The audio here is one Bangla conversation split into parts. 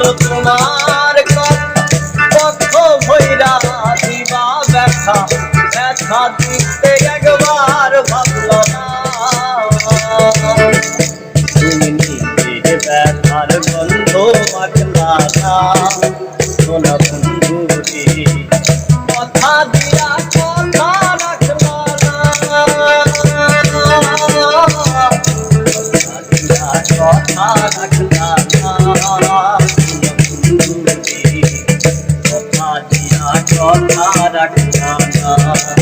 রইল তোমার কথা পক্ষ ভৈরা দিবা ব্যথা ব্যথা দিতে একবার ভাবল তুমি নিজে ব্যথার গন্ধ মাখলা সোনা কথা দিয়া কথা রাখলা না। কথা রাখলা রাখলা না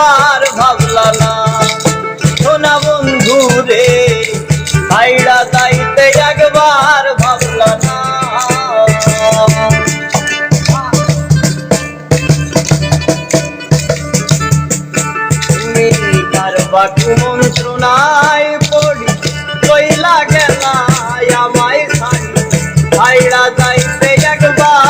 একবার ভাবলা না। সোনা বন্ধু রে ছাইড়া যাইতে একবার ভাবলা না। বাকি কইলা গেলা আমায় খাই ভাইরা যাইতে একবার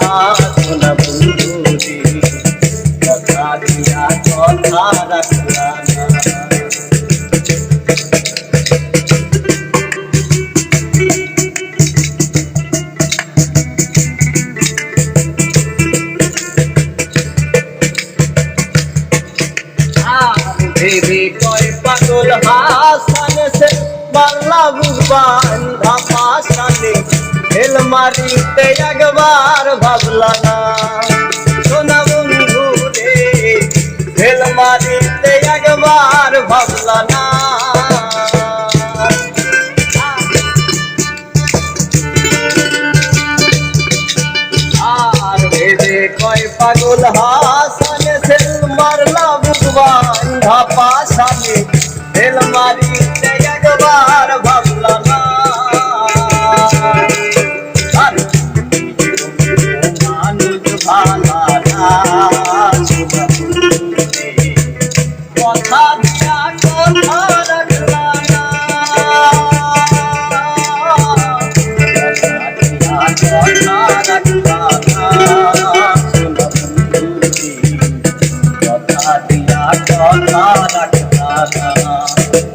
ধাপা সানে হেল মারিতে একবার ভাবলা না সোনা বন্ধু রে হেল মারিতে একবার ভাবলা না আর ভেবে কয় পাগল হাসানে সেল মারলা ভগবান ধাপা সামনে মারি একবার ভাবলা না। মানুষ ভালা না। কথা da da da da